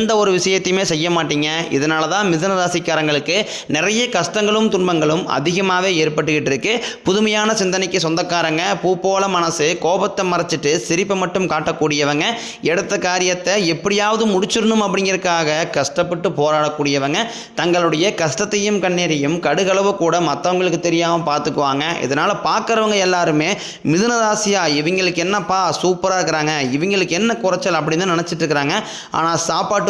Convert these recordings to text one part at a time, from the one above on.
எந்த ஒரு விஷயத்தையுமே செய்ய மாட்டீங்க. இதனால தான் மிதன ராசிக்காரங்களுக்கு நிறைய கஷ்டங்களும் துன்பங்களும் அதிகமாகவே ஏற்பட்டுக்கிட்டு இருக்கு புதுமையான சிந்தனைக்கு சொந்தக்காரங்க பூ போல மனசு கோபத்தை மறைச்சிட்டு சிரிப்பை மட்டும் காட்டக்கூடியவங்க எடுத்த காரியத்தை எப்படியாவது முடிச்சிடணும் அப்படிங்கிறதுக்காக கஷ்டப்பட்டு போராடக்கூடியவங்க தங்களுடைய கஷ்டத்தையும் கண்ணீரையும் கடுகளவு கூட மற்றவங்களுக்கு தெரியாமல் பார்த்துக்குவாங்க இதனால் பார்க்குறவங்க எல்லாருமே மிதுன ராசியா இவங்களுக்கு என்னப்பா சூப்பராக இருக்கிறாங்க இவங்களுக்கு என்ன குறைச்சல் அப்படின்னு நினச்சிட்டு இருக்கிறாங்க. ஆனால் சாப்பாட்டு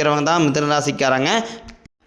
வைக்கிறவங்க தான் மிதனராசிக்காரங்க.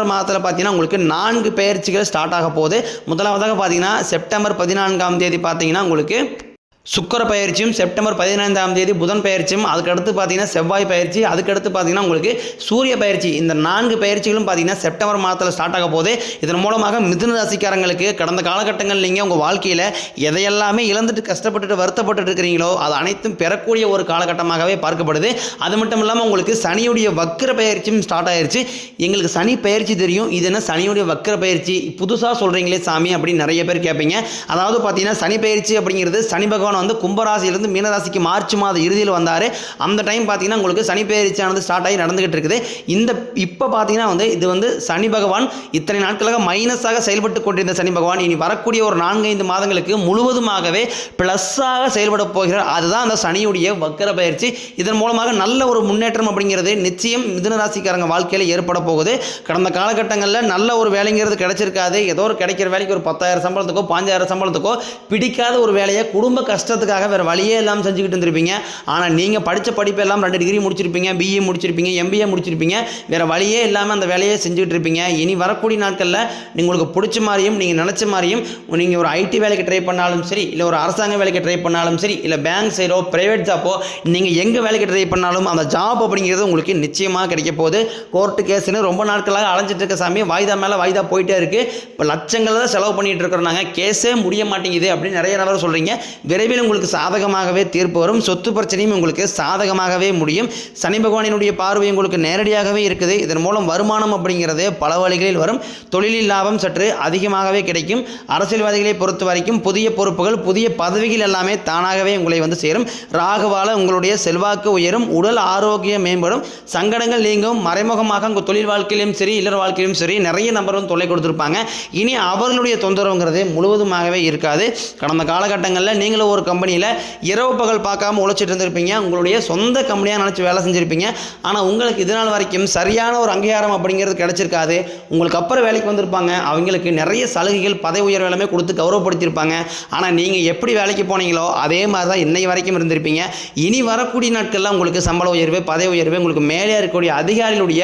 மாதத்தில் பார்த்தீங்கன்னா உங்களுக்கு நான்கு பயிற்சிகள் ஸ்டார்ட் ஆக போகுது. முதலாவதாக பார்த்தீங்கன்னா செப்டம்பர் பதினான்காம் தேதி பார்த்தீங்கன்னா உங்களுக்கு சுக்கர பயிற்சியும் செப்டம்பர் பதினைந்தாம் தேதி புதன் பயிற்சியும் அதுக்கடுத்து பார்த்தீங்கன்னா செவ்வாய் பயிற்சி அதுக்கடுத்து பார்த்தீங்கன்னா உங்களுக்கு சூரிய பயிற்சி. இந்த நான்கு பயிற்சிகளும் பார்த்தீங்கன்னா செப்டம்பர் மாதத்தில் ஸ்டார்ட் ஆக போகுது. இதன் மூலமாக மிதுன ராசிக்காரங்களுக்கு கடந்த காலகட்டங்கள் நீங்கள் உங்கள் வாழ்க்கையில் எதையெல்லாமே இழந்துட்டு கஷ்டப்பட்டுட்டு வருத்தப்பட்டுட்டு இருக்கிறீங்களோ அது அனைத்தும் பெறக்கூடிய ஒரு காலகட்டமாகவே பார்க்கப்படுது. அது மட்டும் இல்லாமல் உங்களுக்கு சனியுடைய வக்கர பயிற்சியும் ஸ்டார்ட் ஆயிடுச்சு எங்களுக்கு சனி பயிற்சி தெரியும். இது என்ன சனியுடைய வக்கர பயிற்சி? புதுசாக சொல்கிறீங்களே சாமி அப்படின்னு நிறைய பேர் கேட்பீங்க அதாவது பார்த்தீங்கன்னா சனி பயிற்சி அப்படிங்கிறது சனி பகவான் வந்து கும்பராசியிலிருந்து மீனராசிக்கு மார்ச் மாத இறுதியில் வந்தார். அந்த டைம் பார்த்தீங்கன்னா உங்களுக்கு சனி பயிற்சியானது ஸ்டார்ட் ஆகி நடந்துகிட்டு இருக்குது. இந்த இப்போ பார்த்தீங்கன்னா வந்து இது வந்து சனி பகவான் இத்தனை நாட்களாக மைனஸாக செயல்பட்டு கொண்டிருந்த சனி பகவான். இனி வரக்கூடிய ஒரு நான்கைந்து மாதங்களுக்கு முழுவதுமாகவே ப்ளஸ்ஸாக செயல்பட போகிறார். அதுதான் அந்த சனியுடைய வக்கர பயிற்சி. இதன் மூலமாக நல்ல ஒரு முன்னேற்றம் அப்படிங்கிறது நிச்சயம் மிதனராசிக்காரங்க வாழ்க்கையில் ஏற்பட போகுது. கடந்த காலகட்டங்களில் நல்ல ஒரு வேலைங்கிறது கிடைச்சிருக்காது. ஏதோ ஒரு கிடைக்கிற வேலைக்கு ஒரு பத்தாயிரம் சம்பளத்துக்கோ பாஞ்சாயிரம் சம்பளத்துக்கோ பிடிக்காத ஒரு வேலையை குடும்ப கஷ்டம் கஷ்டத்துக்காக வேறு வழியே இல்லாமல் செஞ்சுக்கிட்டு இருந்திருப்பீங்க. ஆனால் நீங்கள் படித்த படிப்பெல்லாம் ரெண்டு டிகிரி முடிச்சிருப்பீங்க பிஏ முடிச்சிருப்பீங்க எம்பிஏ முடிச்சிருப்பீங்க. வேறு வழியே இல்லாமல் அந்த வேலையை செஞ்சுக்கிட்டு இருப்பீங்க. இனி வரக்கூடிய நாட்களில் உங்களுக்கு பிடிச்ச மாதிரியும் நீங்கள் நினச்ச மாதிரியும் நீங்கள் ஒரு ஐடி வேலைக்கு ட்ரை பண்ணாலும் சரி இல்லை ஒரு அரசாங்க வேலைக்கு ட்ரை பண்ணாலும் சரி இல்லை பேங்க் சைடோ ப்ரைவேட் ஜாப்போ நீங்கள் எங்கே வேலைக்கு ட்ரை பண்ணாலும் அந்த ஜாப் அப்படிங்கிறது உங்களுக்கு நிச்சயமாக கிடைக்க போகுது. கோர்ட்டு கேஸ்னு ரொம்ப நாட்களாக அலைஞ்சிட்டு இருக்க சாமி வாய்தா மேலே வாய்தா போயிட்டே இருக்குது இப்போ லட்சங்கள் தான் செலவு பண்ணிகிட்டு இருக்கிறோம் நாங்கள் கேஸே முடிய மாட்டேங்குது அப்படின்னு நிறைய நபர் சொல்கிறீங்க விரைவில் விரைவில் உங்களுக்கு சாதகமாகவே தீர்ப்பு வரும். சொத்து பிரச்சனையும் உங்களுக்கு சாதகமாகவே முடியும். சனி பகவானினுடைய பார்வை உங்களுக்கு நேரடியாகவே இருக்குது. இதன் மூலம் வருமானம் அப்படிங்கிறது பல வழிகளில் வரும். தொழிலில் லாபம் சற்று அதிகமாகவே கிடைக்கும். அரசியல்வாதிகளை பொறுத்த வரைக்கும் புதிய பொறுப்புகள் புதிய பதவிகள் எல்லாமே தானாகவே உங்களை வந்து சேரும். ராகுவால உங்களுடைய செல்வாக்கு உயரும். உடல் ஆரோக்கியம் மேம்படும். சங்கடங்கள் நீங்கும். மறைமுகமாக உங்கள் தொழில் வாழ்க்கையிலும் சரி இல்லற வாழ்க்கையிலும் சரி நிறைய நபர் வந்து தொல்லை கொடுத்துருப்பாங்க. இனி அவர்களுடைய தொந்தரவுங்கிறது முழுவதுமாகவே இருக்காது. கடந்த காலகட்டங்களில் நீங்களும் ஒரு கம்பெனியில் இரவு பகல் பார்க்காம உழைச்சிட்டு இருந்திருப்பீங்க. உங்களுடைய சொந்த கம்பெனியாக நினச்சி வேலை செஞ்சுருப்பீங்க. ஆனால் உங்களுக்கு இது நாள் வரைக்கும் சரியான ஒரு அங்கீகாரம் அப்படிங்கிறது கிடச்சிருக்காது. உங்களுக்கு அப்புறம் வேலைக்கு வந்திருப்பாங்க. அவங்களுக்கு நிறைய சலுகைகள் பதவி உயர்வு எல்லாமே கொடுத்து கௌரவப்படுத்தியிருப்பாங்க. ஆனால் நீங்கள் எப்படி வேலைக்கு போனீங்களோ அதே மாதிரி தான் இன்னை வரைக்கும் இருந்திருப்பீங்க. இனி வரக்கூடிய நாட்களில் உங்களுக்கு சம்பள உயர்வு பதவி உயர்வு உங்களுக்கு மேலே இருக்கக்கூடிய அதிகாரிகளுடைய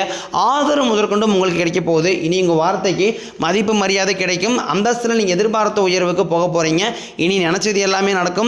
ஆதரவு முதற்கொண்டும் உங்களுக்கு கிடைக்க போகுது. இனி உங்கள் வார்த்தைக்கு மதிப்பு மரியாதை கிடைக்கும். அந்தஸ்தில் நீங்கள் எதிர்பார்த்த உயர்வுக்கு போக போகிறீங்க இனி நினச்சது எல்லாமே நடக்கும்.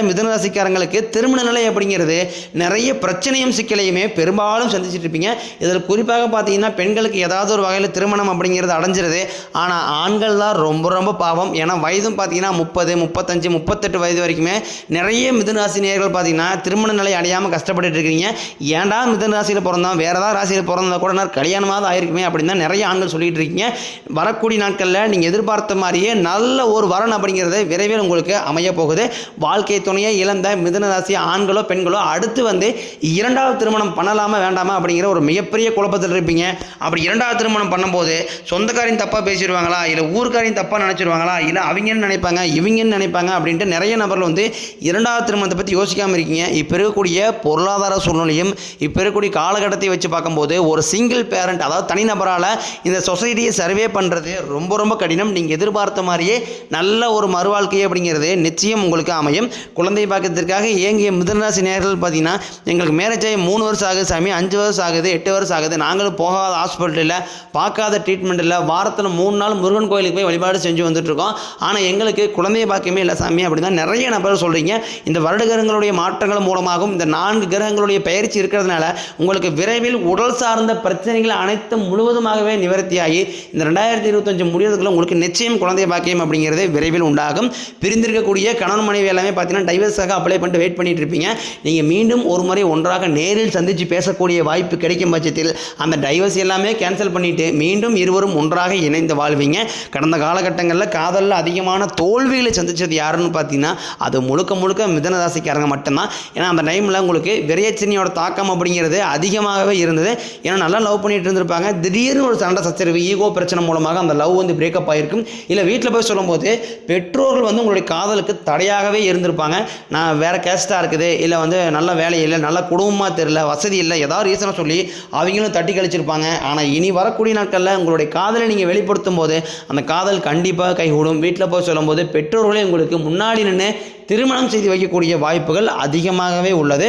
மிதுன மிதனராசிக்காரங்களுக்கு திருமண நிலை அப்படிங்கிறது நிறைய பிரச்சனையும் சிக்கலையுமே பெரும்பாலும் சந்திச்சுட்டு இருப்பீங்க. இதில் குறிப்பாக பார்த்தீங்கன்னா பெண்களுக்கு ஏதாவது ஒரு வகையில் திருமணம் அப்படிங்கிறது அடைஞ்சிருது. ஆனால் ஆண்கள் தான் ரொம்ப ரொம்ப பாவம். ஏன்னா வயதும் பார்த்தீங்கன்னா முப்பது முப்பத்தஞ்சு முப்பத்தெட்டு வயது வரைக்குமே நிறைய மிதனராசி நேர்கள் நேயர்கள் பார்த்தீங்கன்னா திருமண நிலை அடையாமல் கஷ்டப்பட்டுட்டு இருக்கீங்க. ஏன்டா மிதுன ராசியில் பிறந்தோம்? வேறு ஏதாவது ராசியில் பிறந்தா கூட நான் கல்யாணமாவது ஆயிருக்குமே அப்படின்னு தான் நிறைய ஆண்கள் சொல்லிட்டு இருக்கீங்க. வரக்கூடிய நாட்களில் நீங்கள் எதிர்பார்த்த மாதிரியே நல்ல ஒரு வரன் அப்படிங்கிறது விரைவில் உங்களுக்கு அமைய போகுது. வாழ்க்கை துணையை இழந்த மிதுன ராசி ஆண்களோ பெண்களோ அடுத்து வந்து இரண்டாவது திருமணம் பண்ணலாமா வேண்டாமா அப்படிங்கிற ஒரு மிகப்பெரிய குழப்பத்தில் இருப்பீங்க. அப்படி இரண்டாவது திருமணம் பண்ணும்போது சொந்தக்காரையும் தப்பாக பேசிடுவாங்களா? இல்லை ஊர்க்காரையும் தப்பாக நினச்சிருவாங்களா? இல்லை அவங்கன்னு நினைப்பாங்க? இவங்கன்னு நினைப்பாங்க? அப்படின்ட்டு நிறைய நபர்கள் வந்து இரண்டாவது திருமணத்தை பற்றி யோசிக்காமல் இருக்கீங்க. இப்போ இருக்கக்கூடிய பொருளாதார சூழ்நிலையும் இப்போ இருக்கக்கூடிய காலகட்டத்தை வச்சு பார்க்கும்போது ஒரு சிங்கிள் பேரண்ட் அதாவது தனிநபரால் இந்த சொசைட்டியை சர்வே பண்ணுறது ரொம்ப ரொம்ப கடினம். நீங்கள் எதிர்பார்த்த மாதிரியே நல்ல ஒரு மறுவாழ்க்கை அப்படிங்கிறது நிச்சயம் உங்களுக்கு அமையும். குழந்தை பாக்கியத்திற்காக இயங்கிய மிதனராசி நேர்கள் பார்த்தீங்கன்னா எங்களுக்கு மேரேஜ் ஆகி மூணு வருஷம் ஆகுது சாமி அஞ்சு வருஷம் ஆகுது எட்டு வருஷம் ஆகுது. நாங்களும் போகாத ஹாஸ்பிட்டலில் பார்க்காத ட்ரீட்மெண்ட் இல்லை வாரத்தில் மூணு நாள் முருகன் கோயிலுக்கு போய் வழிபாடு செஞ்சு வந்துட்டுருக்கோம். ஆனால் எங்களுக்கு குழந்தை பாக்கியமே இல்லை சாமி அப்படின்னு தான் நிறைய நபர் சொல்கிறீங்க இந்த வருட கிரகங்களுடைய மாற்றங்கள் மூலமாகவும் இந்த நான்கு கிரகங்களுடைய பயிற்சி இருக்கிறதுனால உங்களுக்கு விரைவில் உடல் சார்ந்த பிரச்சனைகள் அனைத்தும் முழுவதுமாகவே நிவர்த்தியாகி இந்த ரெண்டாயிரத்தி இருபத்தஞ்சு முடியறதுக்குள்ள உங்களுக்கு நிச்சயம் குழந்தை பாக்கியம் அப்படிங்கிறது விரைவில் உண்டாகும். பிரிந்திருக்கக்கூடிய கணவன் மனைவி எல்லாமே பார்த்தீங்கன்னா டைவர்ஸாக அப்ளை பண்ணிட்டு வெயிட் பண்ணிட்டு இருப்பீங்க. நீங்கள் மீண்டும் ஒரு முறை ஒன்றாக நேரில் சந்தித்து பேசக்கூடிய வாய்ப்பு கிடைக்கும் பட்சத்தில் அந்த டைவர்ஸ் எல்லாமே கேன்சல் பண்ணிவிட்டு மீண்டும் இருவரும் ஒன்றாக இணைந்து வாழ்வீங்க. கடந்த காலகட்டங்களில் காதலில் அதிகமான தோல்விகளை சந்திச்சது யாருன்னு பார்த்தீங்கன்னா அது முழுக்க முழுக்க மிதன ராசிக்காரங்க மட்டும்தான். ஏன்னா அந்த டைமில் உங்களுக்கு விரையச்சினியோட தாக்கம் அப்படிங்கிறது அதிகமாகவே இருந்தது. ஏன்னா நல்லா லவ் பண்ணிட்டு இருந்திருப்பாங்க. திடீர்னு ஒரு சண்டை சச்சரவு ஈகோ பிரச்சனை மூலமாக அந்த லவ் வந்து பிரேக்கப் ஆகிருக்கும் இல்லை வீட்டில் போய் சொல்லும்போது பெற்றோர்கள் வந்து உங்களுடைய காதலுக்கு தடையாகவே இருந்திருப்பாங்க. நான் வேறு கேஸ்ட்டாக இருக்குது இல்லை வந்து நல்ல வேலை இல்லை நல்ல குடும்பமாக தெரில வசதி இல்லை ஏதாவது ரீசனை சொல்லி அவங்களும் தட்டி கழிச்சிருப்பாங்க. ஆனால் இனி வரக்கூடிய நாட்களில் உங்களுடைய காதலை நீங்கள் வெளிப்படுத்தும் போது அந்த காதல் கண்டிப்பாக கைகூடும். வீட்டில் போய் சொல்லும்போது பெற்றோர்களே உங்களுக்கு முன்னாடி நின்று திருமணம் செய்து வைக்கக்கூடிய வாய்ப்புகள் அதிகமாகவே உள்ளது.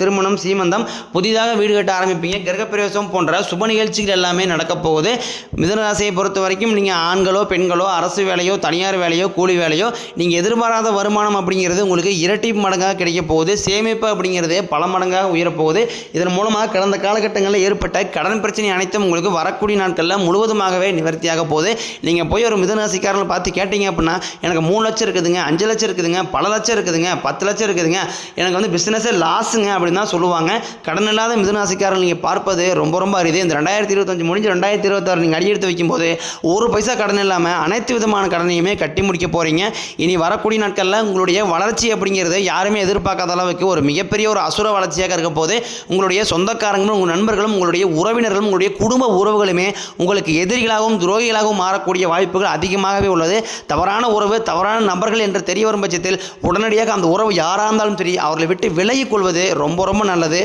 திருமணம் சீமந்தம் புதிதாக வீடு கட்ட ஆரம்பிப்பீங்க. கிரகப்பிரவேசம் போன்ற சுப நிகழ்ச்சிகள் எல்லாமே நடக்கப் போகுது. மிதனராசியை பொறுத்த வரைக்கும் நீங்கள் ஆண்களோ பெண்களோ அரசு வேலையோ தனியார் வேலையோ கூலி வேலையோ நீங்கள் எதிர்பாராத வருமானம் அப்படிங்கிறது உங்களுக்கு இரட்டி மடங்காக கிடைக்க போகுது. சேமிப்பு அப்படிங்கிறது பல மடங்காக உயரப்போகுது இதன் மூலமாக கடந்த காலகட்டங்களில் ஏற்பட்ட கடன் பிரச்சனை அனைத்தும் உங்களுக்கு வரக்கூடிய நாட்களில் முழுவதுமாகவே நிவர்த்தியாக போகுது. நீங்கள் போய் ஒரு மிதனராசிக்காரர்கள் பார்த்து கேட்டீங்க அப்படின்னா எனக்கு மூணு லட்சம் இருக்குதுங்க அஞ்சு லட்சம் இருக்குதுங்க பல லட்சம் இருக்குதுங்க பத்து லட்சம் இருக்குதுங்க. எனக்கு வந்து பிஸ்னஸே லாஸுங்க அப்படின்னு தான் சொல்லுவாங்க. கடன் இல்லாத மிதுனராசிக்காரர்கள் நீங்கள் பார்ப்பது ரொம்ப ரொம்ப அரிது. இந்த ரெண்டாயிரத்தி இருபத்தஞ்சு முடிஞ்சு ரெண்டாயிரத்தி இருபத்தாறு நீங்கள் அடியெடுத்து வைக்கும்போது ஒரு பைசா கடன் இல்லாமல் அனைத்து விதமான கடனையுமே கட்டி முடிக்க போகிறீங்க இனி வரக்கூடிய நாட்களில் உங்களுடைய வளர்ச்சி அப்படிங்கிறது யாருமே எதிர்பார்க்காத அளவுக்கு ஒரு மிகப்பெரிய ஒரு அசுர வளர்ச்சியாக இருக்க போது உங்களுடைய சொந்தக்காரங்களும் உங்கள் நண்பர்களும் உங்களுடைய உறவினர்களும் உங்களுடைய குடும்ப உறவுகளுமே உங்களுக்கு எதிரிகளாகவும் துரோகிகளாகவும் மாறக்கூடிய வாய்ப்புகள் அதிகமாகவே உள்ளது. தவறான உறவு தவறான நபர்கள் என்று தெரிய வரும் பட்சத்தில் உடனடியாக அந்த உறவு யாராக இருந்தாலும் சரி அவர்களை விட்டு விலகிக் கொள்வது ரொம்ப ரொம்ப நல்லது.